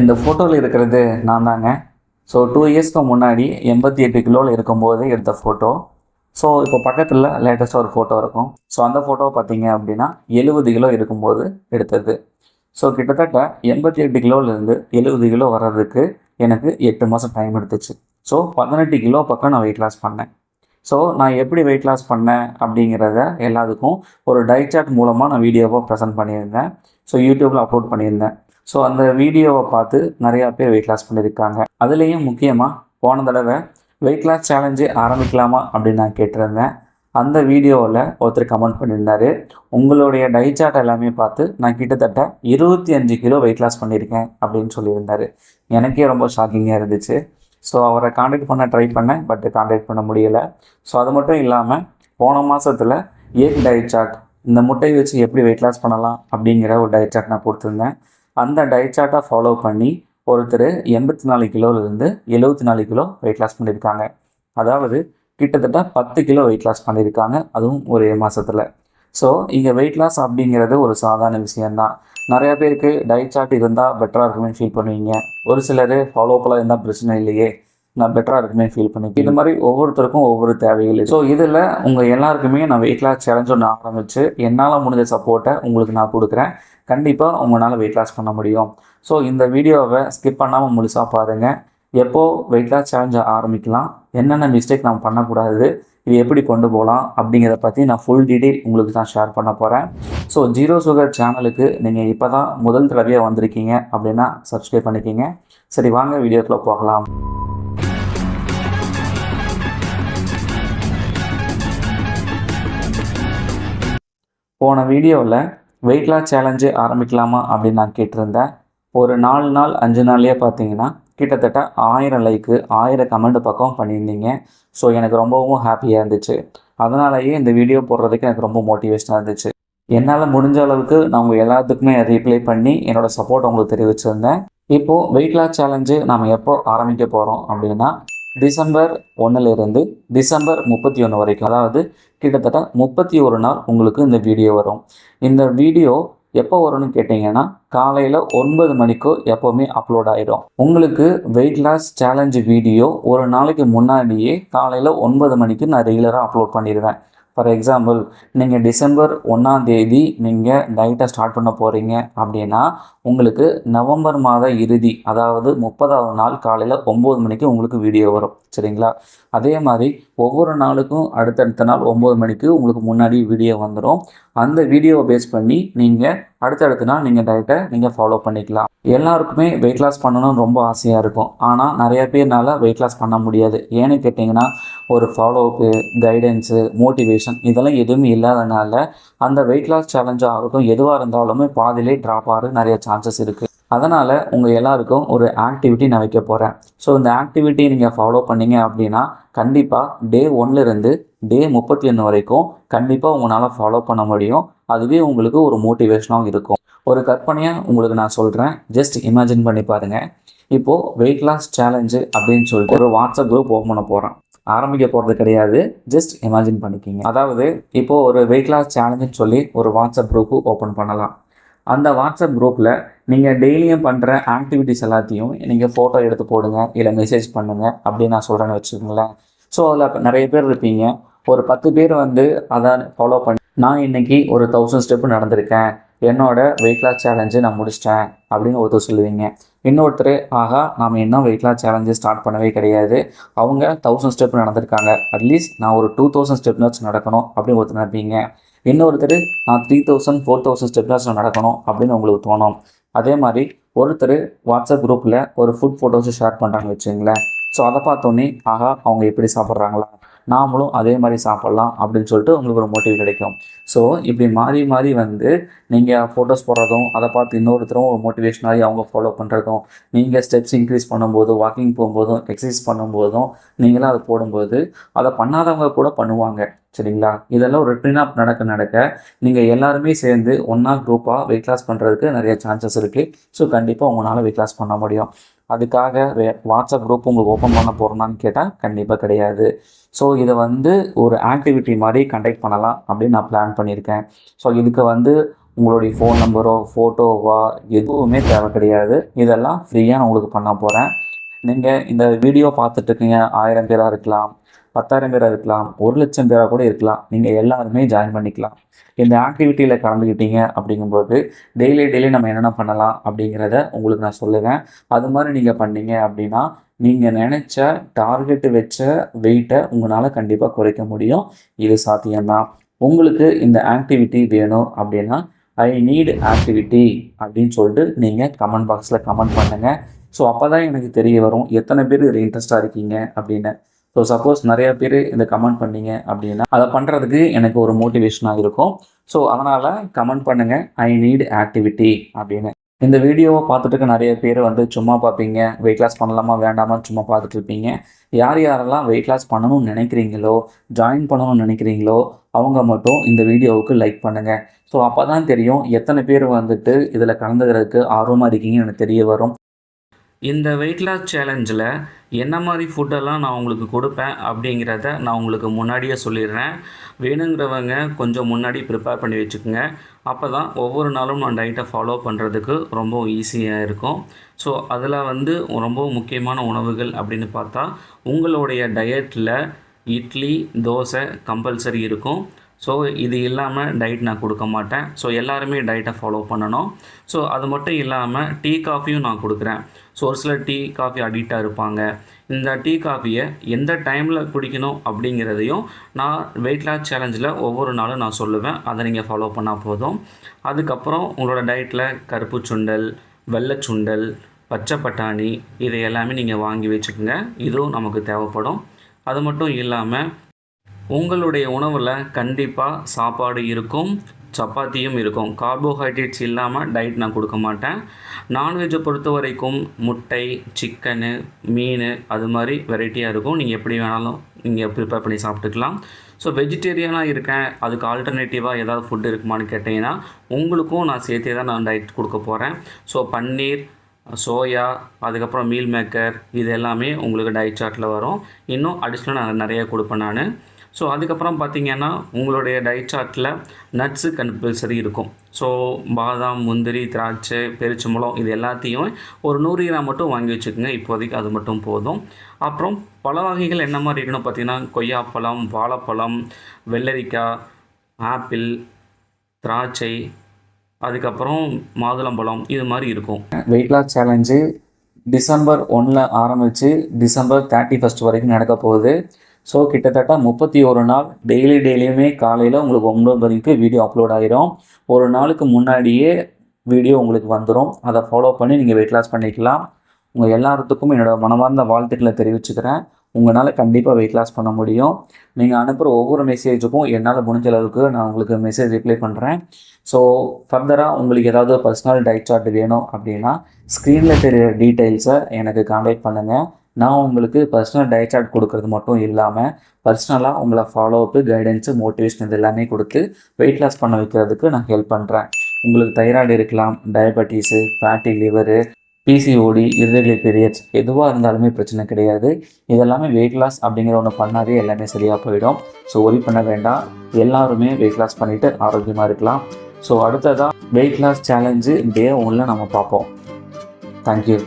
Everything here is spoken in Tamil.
இந்த ஃபோட்டோவில் இருக்கிறது நான் தாங்க ஸோ டூ இயர்ஸ்க்கு முன்னாடி எண்பத்தி எட்டு கிலோவில் இருக்கும்போது எடுத்த ஃபோட்டோ ஸோ இப்போ பக்கத்தில் லேட்டஸ்ட்டாக ஒரு ஃபோட்டோ இருக்கும். ஸோ அந்த ஃபோட்டோவை பார்த்தீங்க அப்படின்னா எழுபது கிலோ இருக்கும்போது எடுத்தது. ஸோ கிட்டத்தட்ட எண்பத்தி எட்டு கிலோவிலேருந்து எழுபது கிலோ வர்றதுக்கு எனக்கு எட்டு மாதம் டைம் எடுத்துச்சு. ஸோ பதினெட்டு கிலோ பக்கம் நான் வெயிட் லாஸ் பண்ணேன். ஸோ நான் எப்படி வெயிட் லாஸ் பண்ணேன் அப்படிங்கிறத எல்லாத்துக்கும் ஒரு டயட் சாட் மூலமாக நான் வீடியோவாக ப்ரெசென்ட் பண்ணியிருந்தேன். ஸோ யூடியூப்பில் அப்லோட் பண்ணியிருந்தேன். ஸோ அந்த வீடியோவை பார்த்து நிறையா பேர் வெயிட் லாஸ் பண்ணியிருக்காங்க. அதுலேயும் முக்கியமாக போன தடவை வெயிட் லாஸ் சேலஞ்சு ஆரம்பிக்கலாமா அப்படின்னு நான் கேட்டிருந்தேன். அந்த வீடியோவில் ஒருத்தர் கமெண்ட் பண்ணியிருந்தாரு. உங்களுடைய டயட் சார்ட் எல்லாமே பார்த்து நான் கிட்டத்தட்ட இருபத்தி அஞ்சு கிலோ வெயிட் லாஸ் பண்ணியிருக்கேன் அப்படின்னு சொல்லியிருந்தார். எனக்கே ரொம்ப ஷாக்கிங்காக இருந்துச்சு. ஸோ அவரை காண்டாக்ட் பண்ண ட்ரை பண்ணேன் பட் காண்டாக்ட் பண்ண முடியலை. ஸோ அது மட்டும் இல்லாமல் போன மாதத்தில் ஏக் டயட் சார்ட் இந்த முட்டையை வச்சு எப்படி வெயிட் லாஸ் பண்ணலாம் அப்படிங்கிற ஒரு டயட் சார்ட் நான் கொடுத்துருந்தேன். அந்த டயட் சார்ட்டை ஃபாலோ பண்ணி ஒருத்தர் எண்பத்தி நாலு கிலோவிலேருந்து எழுபத்தி நாலு கிலோ வெயிட் லாஸ் பண்ணியிருக்காங்க அதாவது கிட்டத்தட்ட பத்து கிலோ வெயிட் லாஸ் பண்ணியிருக்காங்க அதுவும் ஒரே மாதத்தில் ஸோ இங்கே வெயிட் லாஸ் அப்படிங்கிறது ஒரு சாதாரண விஷயந்தான் நிறையா பேருக்கு டயட் சார்ட் இருந்தால் பெட்டராக இருக்குமே ஃபீல் பண்ணுவீங்க. ஒரு சிலர் ஃபாலோ பண்ணலாம் இருந்தால் பிரச்சனை இல்லையே. நான் பெட்டராக இருக்குமே ஃபீல் பண்ணி இது மாதிரி ஒவ்வொருத்தருக்கும் ஒவ்வொரு தேவைகள் ஸோ இதில் உங்கள் எல்லாருக்குமே நான் வெயிட் லாஸ் சேலஞ்ச் ஒன்று ஆரம்பித்து என்னால் முடிஞ்ச சப்போர்ட்டை உங்களுக்கு நான் கொடுக்குறேன். கண்டிப்பாக உங்களால் வெயிட் லாஸ் பண்ண முடியும். ஸோ இந்த வீடியோவை ஸ்கிப் பண்ணாமல் முழுசாக பாருங்கள் எப்போது வெயிட் லாஸ் சேலஞ்சை ஆரம்பிக்கலாம் என்னென்ன மிஸ்டேக் நம்ம பண்ணக்கூடாது இது எப்படி கொண்டு போகலாம் அப்படிங்கிறத பற்றி நான் ஃபுல் டீட்டெயில் உங்களுக்கு நான் ஷேர் பண்ண போகிறேன் ஸோ ஜீரோ சுகர் சேனலுக்கு நீங்கள் இப்போ தான் முதல் தடவையாக வந்திருக்கீங்க அப்படின்னா சப்ஸ்கிரைப் பண்ணிக்கிங்க. சரி வாங்க வீடியோக்குள்ளே போகலாம். போன வீடியோவில் வெயிட் லாஸ் சேலஞ்சு ஆரம்பிக்கலாமா அப்படின்னு நான் கேட்டிருந்தேன். ஒரு நாலு நாள் அஞ்சு நாள்லேயே பார்த்தீங்கன்னா கிட்டத்தட்ட ஆயிரம் லைக்கு ஆயிரம் கமெண்ட் பக்கம் பண்ணியிருந்தீங்க. ஸோ எனக்கு ரொம்பவும் ஹாப்பியாக இருந்துச்சு. அதனாலேயே இந்த வீடியோ போடுறதுக்கு எனக்கு ரொம்ப மோட்டிவேஷனாக இருந்துச்சு. என்னால் முடிஞ்ச அளவுக்கு நான் உங்கள் எல்லாத்துக்குமே ரீப்ளை பண்ணி என்னோடய சப்போர்ட் உங்களுக்கு தெரிவிச்சிருந்தேன். இப்போது வெயிட் லாஸ் சேலஞ்சு நாம் எப்போ ஆரம்பிக்க போகிறோம் அப்படின்னா டிசம்பர் ஒன்றுலேருந்து டிசம்பர் முப்பத்தி ஒன்று வரைக்கும் அதாவது கிட்டத்தட்ட முப்பத்தி ஒரு நாள் உங்களுக்கு இந்த வீடியோ வரும். இந்த வீடியோ எப்போ வரும்னு கேட்டிங்கன்னா காலையில் ஒன்பது மணிக்கோ எப்போவுமே அப்லோட் ஆகிடும் உங்களுக்கு வெயிட் லாஸ் சேலஞ்சு வீடியோ ஒரு நாளைக்கு முன்னாடியே காலையில் ஒன்பது மணிக்கு நான் ரெகுலராக அப்லோட் பண்ணிடுவேன். ஃபார் எக்ஸாம்பிள் நீங்கள் டிசம்பர் ஒன்றாம் தேதி நீங்கள் டயட்டை ஸ்டார்ட் பண்ண போகிறீங்க அப்படின்னா உங்களுக்கு நவம்பர் மாத இறுதி அதாவது முப்பதாவது நாள் காலையில் ஒம்பது மணிக்கு உங்களுக்கு வீடியோ வரும். சரிங்களா? அதே மாதிரி ஒவ்வொரு நாளுக்கும் அடுத்தடுத்த நாள் ஒம்பது மணிக்கு உங்களுக்கு முன்னாடி வீடியோ வந்துடும் அந்த வீடியோவை பேஸ் பண்ணி நீங்கள் அடுத்தடுத்த நாள் நீங்கள் டயட்டை நீங்கள் ஃபாலோ பண்ணிக்கலாம். எல்லாருக்குமே வெயிட் லாஸ் பண்ணணும்னு ரொம்ப ஆசையாக இருக்கும். ஆனால் நிறைய பேர்னால வெயிட் லாஸ் பண்ண முடியாது. ஏன்னு கேட்டிங்கன்னா ஒரு ஃபாலோஅப்பு கைடன்ஸு மோட்டிவேஷன் இதெல்லாம் எதுவுமே இல்லாதனால அந்த வெயிட் லாஸ் சேலஞ்சாக ஆகட்டும் எதுவாக இருந்தாலுமே பாதிலே ட்ராப் ஆகிற நிறைய சான்சஸ் இருக்குது அதனால் உங்கள் எல்லாருக்கும் ஒரு ஆக்டிவிட்டி நான் வைக்க போகிறேன் ஸோ இந்த ஆக்டிவிட்டி நீங்கள் ஃபாலோ பண்ணீங்க அப்படின்னா கண்டிப்பாக டே ஒன்லேருந்து டே முப்பத்தி ஒன்று வரைக்கும் கண்டிப்பாக உங்களால் ஃபாலோ பண்ண முடியும். அதுவே உங்களுக்கு ஒரு மோட்டிவேஷனாகவும் இருக்கும். ஒரு கற்பனையாக உங்களுக்கு நான் சொல்கிறேன் ஜஸ்ட் இமேஜின் பண்ணி பாருங்கள் இப்போது வெயிட் லாஸ் சேலஞ்சு அப்படின்னு சொல்லிட்டு ஒரு வாட்ஸ்அப் குரூப் ஓப்பன் பண்ண போகிறேன் ஆரம்பிக்க போகிறது கிடையாது. ஜஸ்ட் இமேஜின் பண்ணிக்கிங்க. அதாவது இப்போது ஒரு வெயிட் லாஸ் சேலஞ்சுன்னு சொல்லி ஒரு வாட்ஸ்அப் குரூப்பு ஓப்பன் பண்ணலாம். அந்த வாட்ஸ்அப் குரூப்பில் நீங்கள் டெய்லியும் பண்ணுற ஆக்டிவிட்டிஸ் எல்லாத்தையும் நீங்கள் ஃபோட்டோ எடுத்து போடுங்க இல்லை மெசேஜ் பண்ணுங்கள் அப்படின்னு நான் சொல்கிறேன்னு வச்சுக்கோங்களேன். ஸோ அதில் நிறைய பேர் இருப்பீங்க. ஒரு பத்து பேர் வந்து அதை ஃபாலோ பண்ணி நான் இன்னைக்கு ஒரு தௌசண்ட் ஸ்டெப்பு நடந்திருக்கேன். என்னோட வெயிட் லாஸ் சேலஞ்சு நான் முடிச்சிட்டேன் அப்படின்னு ஒருத்தர் சொல்லுவீங்க. இன்னொருத்தர் ஆகா நாம் இன்னும் வெயிட் லாஸ் சேலஞ்சு ஸ்டார்ட் பண்ணவே கிடையாது. அவங்க தௌசண்ட் ஸ்டெப் நடந்திருக்காங்க. அட்லீஸ்ட் நான் ஒரு டூ தௌசண்ட் ஸ்டெப்னாச்சும் நடக்கணும் அப்படின்னு ஒருத்தர் நினைப்பீங்க. இன்னொருத்தர் நான் த்ரீ தௌசண்ட் ஃபோர் தௌசண்ட் ஸ்டெப்னாச்சும் நடக்கணும் அப்படின்னு உங்களுக்கு தோணும். அதே மாதிரி ஒருத்தர் வாட்ஸ்அப் குரூப்பில் ஒரு ஃபுட் ஃபோட்டோஸை ஷேர் பண்ணுறாங்க வச்சுங்களேன் ஸோ அதை பார்த்தோன்னே ஆகா அவங்க எப்படி சாப்பிட்றாங்களா? நாமளும் அதே மாதிரி சாப்பிட்லாம் அப்படின்னு சொல்லிட்டு உங்களுக்கு ஒரு மோட்டிவ் கிடைக்கும். ஸோ இப்படி மாறி மாறி வந்து நீங்கள் ஃபோட்டோஸ் போடுறதும் அதை பார்த்து இன்னொருத்தரும் ஒரு மோட்டிவேஷனாகி அவங்க ஃபாலோ பண்ணுறதும் நீங்கள் ஸ்டெப்ஸ் இன்க்ரீஸ் பண்ணும்போதும் வாக்கிங் போகும்போதும் எக்ஸசைஸ் பண்ணும்போதும் நீங்களும் அதை போடும்போது அதை பண்ணாதவங்க கூட பண்ணுவாங்க. சரிங்களா? இதெல்லாம் ஒரு ட்ரின் நடக்க நடக்க நீங்கள் எல்லாருமே சேர்ந்து ஒன்றா குரூப்பாக வெயிட் லாஸ் பண்ணுறதுக்கு நிறைய சான்சஸ் இருக்குது ஸோ கண்டிப்பாக உங்களால் வெயிட் லாஸ் பண்ண முடியும். அதுக்காக வே- வாட்ஸ்அப் குரூப் உங்களுக்கு ஓப்பன் பண்ண போகிறோம்னான்னு கேட்டால் கண்டிப்பாக கிடையாது. ஸோ இதை வந்து ஒரு ஆக்டிவிட்டி மாதிரி கண்டக்ட் பண்ணலாம் அப்படின்னு நான் பிளான் பண்ணியிருக்கேன். ஸோ இதுக்கு வந்து உங்களுடைய ஃபோன் நம்பரோ ஃபோட்டோவா எதுவுமே தேவை கிடையாது. இதெல்லாம் ஃப்ரீயாக நான் உங்களுக்கு பண்ண போகிறேன் நீங்கள் இந்த வீடியோ பார்த்துட்ருக்கீங்க ஆயிரம் பேராக இருக்கலாம் பத்தாயிரம் பேராக இருக்கலாம் ஒரு லட்சம் பேராக கூட இருக்கலாம். நீங்கள் எல்லாருமே ஜாயின் பண்ணிக்கலாம். இந்த ஆக்டிவிட்டியில் கலந்துக்கிட்டீங்க அப்படிங்கும்போது டெய்லி டெய்லி நம்ம என்னென்ன பண்ணலாம் அப்படிங்கிறத உங்களுக்கு நான் சொல்லுவேன். அது மாதிரி நீங்கள் பண்ணீங்க அப்படின்னா நீங்கள் நினச்ச டார்கெட்டு வச்ச வெயிட்டை உங்களால் கண்டிப்பாக குறைக்க முடியும். இது சாத்தியம்தான் உங்களுக்கு இந்த ஆக்டிவிட்டி வேணும் அப்படின்னா ஐ நீட் ஆக்டிவிட்டி அப்படின்னு சொல்லிட்டு நீங்கள் கமெண்ட் பாக்ஸில் கமெண்ட் பண்ணுங்கள் ஸோ அப்போ தான் எனக்கு தெரிய வரும் எத்தனை பேர் இதில் இன்ட்ரெஸ்ட்டாக இருக்கீங்க அப்படின்னு. ஸோ சப்போஸ் நிறைய பேர் இதை கமெண்ட் பண்ணீங்க அப்படின்னா அதை பண்ணுறதுக்கு எனக்கு ஒரு மோட்டிவேஷனாக இருக்கும். ஸோ அதனால் கமெண்ட் பண்ணுங்கள் ஐ நீட் ஆக்டிவிட்டி அப்படின்னு. இந்த வீடியோவை பார்த்துட்டு இருக்க நிறைய பேர் வந்து சும்மா பார்ப்பீங்க. வெயிட் லாஸ் பண்ணலாமா வேண்டாமான்னு சும்மா பார்த்துட்டு இருப்பீங்க யார் யாரெல்லாம் வெயிட் லாஸ் பண்ணணும்னு நினைக்கிறீங்களோ ஜாயின் பண்ணணும்னு நினைக்கிறீங்களோ அவங்க மட்டும் இந்த வீடியோவுக்கு லைக் பண்ணுங்கள் ஸோ அப்போ தான் தெரியும் எத்தனை பேர் வந்துட்டு இதில் கலந்துக்கிறதுக்கு ஆர்வமாக இருக்கீங்கன்னு எனக்கு தெரிய வரும். இந்த வெயிட் லாஸ் சேலஞ்சில் என்ன மாதிரி ஃபுட்டெல்லாம் நான் உங்களுக்கு கொடுப்பேன் அப்படிங்கிறத நான் உங்களுக்கு முன்னாடியே சொல்லிடுறேன். வேணுங்கிறவங்க கொஞ்சம் முன்னாடி ப்ரிப்பேர் பண்ணி வச்சுக்கோங்க. அப்போ தான் ஒவ்வொரு நாளும் நான் டயட்டை ஃபாலோ பண்ணுறதுக்கு ரொம்ப ஈஸியாக இருக்கும். ஸோ அதில் வந்து ரொம்ப முக்கியமான உணவுகள் அப்படின்னு பார்த்தா உங்களுடைய டயட்டில் இட்லி தோசை கம்பல்சரி இருக்கும். ஸோ இது இல்லாமல் டயட் நான் கொடுக்க மாட்டேன். ஸோ எல்லாருமே டயட்டை ஃபாலோ பண்ணணும். ஸோ அது மட்டும் இல்லாமல் டீ காஃபியும் நான் கொடுக்குறேன். ஸோ ஒரு சிலர் டீ காஃபி அடிக்டாக இருப்பாங்க. இந்த டீ காஃபியை எந்த டைமில் குடிக்கணும் அப்படிங்கிறதையும் நான் வெயிட் லாஸ் சேலஞ்சில் ஒவ்வொரு நாளும் நான் சொல்லுவேன். அதை நீங்கள் ஃபாலோ பண்ணால் போதும். அதுக்கப்புறம் உங்களோட டயட்டில் கருப்பு சுண்டல் வெள்ளை சுண்டல் பச்சை பட்டாணி இதை எல்லாமே நீங்கள் வாங்கி வச்சுக்கோங்க. இதுவும் நமக்கு தேவைப்படும். அது மட்டும் இல்லாமல் உங்களுடைய உணவில் கண்டிப்பாக சாப்பாடு இருக்கும் சப்பாத்தியும் இருக்கும். கார்போஹைட்ரேட்ஸ் இல்லாமல் டயட் நான் கொடுக்க மாட்டேன். நான்வெஜ்ஜை பொறுத்த வரைக்கும் முட்டை சிக்கனு மீன் அது மாதிரி வெரைட்டியாக இருக்கும். நீங்கள் எப்படி வேணாலும் நீங்கள் ப்ரிப்பேர் பண்ணி சாப்பிட்டுக்கலாம். ஸோ வெஜிடேரியனாக இருக்கேன். அதுக்கு ஆல்டர்னேட்டிவாக ஏதாவது ஃபுட் இருக்குமான்னு கேட்டிங்கன்னா உங்களுக்கும் நான் சேர்த்தே தான் நான் டயட் கொடுக்க போகிறேன் ஸோ பன்னீர் சோயா அதுக்கப்புறம் மீல் மேக்கர் இது எல்லாமே உங்களுக்கு டயட் சார்ட்டில் வரும். இன்னும் அடிஷ்னலாக நான் நிறைய கொடுப்பேன் நான். ஸோ அதுக்கப்புறம் பார்த்தீங்கன்னா உங்களுடைய டயட் சார்ட்டில் நட்ஸு கம்பல்சரி இருக்கும். ஸோ பாதாம் முந்திரி திராட்சை பெருச்சம்பழம் இது எல்லாத்தையும் ஒரு நூறு கிராம் மட்டும் வாங்கி வச்சுக்கோங்க. இப்போதைக்கு அது மட்டும் போதும். அப்புறம் பல வகைகள் என்ன மாதிரி இருக்கணும் பார்த்தீங்கன்னா கொய்யாப்பழம் வாழைப்பழம் வெள்ளரிக்காய் ஆப்பிள் திராட்சை அதுக்கப்புறம் மாதுளம்பழம் இது மாதிரி இருக்கும். வெயிட் லாஸ் சேலஞ்சு டிசம்பர் ஒன்றில் ஆரம்பித்து டிசம்பர் தேர்ட்டி ஃபஸ்ட் வரைக்கும் நடக்க போகுது. ஸோ கிட்டத்தட்ட முப்பத்தி ஒரு நாள் டெய்லி டெய்லியுமே காலையில் உங்களுக்கு ஒன்பது மணிக்கு வீடியோ அப்லோட் ஆகிரும் ஒரு நாளுக்கு முன்னாடியே வீடியோ உங்களுக்கு வந்துடும் அதை ஃபாலோ பண்ணி நீங்கள் வெயிட் லாஸ் பண்ணிக்கலாம். உங்கள் எல்லாத்துக்கும் என்னோடய மனமார்ந்த வாழ்த்துக்களை தெரிவிச்சுக்கிறேன். உங்களால் கண்டிப்பாக வெயிட் லாஸ் பண்ண முடியும். நீங்கள் அனுப்புகிற ஒவ்வொரு மெசேஜுக்கும் என்னால் முடிஞ்ச அளவுக்கு நான் உங்களுக்கு மெசேஜ் ரிப்ளை பண்ணுறேன் ஸோ ஃபர்தராக உங்களுக்கு ஏதாவது பர்சனல் டயட் சார்ட் வேணும் அப்படின்னா ஸ்க்ரீனில் தெரிய டீட்டெயில்ஸை எனக்கு கான்டாக்ட் பண்ணுங்கள் நான் உங்களுக்கு பர்சனல் டயட் சார்ட் கொடுக்கறது மட்டும் இல்லாமல் பர்சனலாக உங்களை ஃபாலோ அப்பு கைடன்ஸு மோட்டிவேஷன் இது எல்லாமே கொடுத்து வெயிட் லாஸ் பண்ண வைக்கிறதுக்கு நான் ஹெல்ப் பண்ணுறேன் உங்களுக்கு தைராய்டு இருக்கலாம் diabetes fatty liver PCOD irregular periods எதுவாக இருந்தாலுமே பிரச்சனை கிடையாது. இதெல்லாமே வெயிட் லாஸ் அப்படிங்கிற ஒன்று பண்ணாதே எல்லாமே சரியாக போயிடும். ஸோ ஒரி பண்ண வேண்டாம். எல்லாருமே வெயிட் லாஸ் பண்ணிவிட்டு ஆரோக்கியமாக இருக்கலாம். ஸோ அடுத்ததாக வெயிட் லாஸ் சேலஞ்சு டே ஒன்றில் நம்ம பார்ப்போம். தேங்க்யூ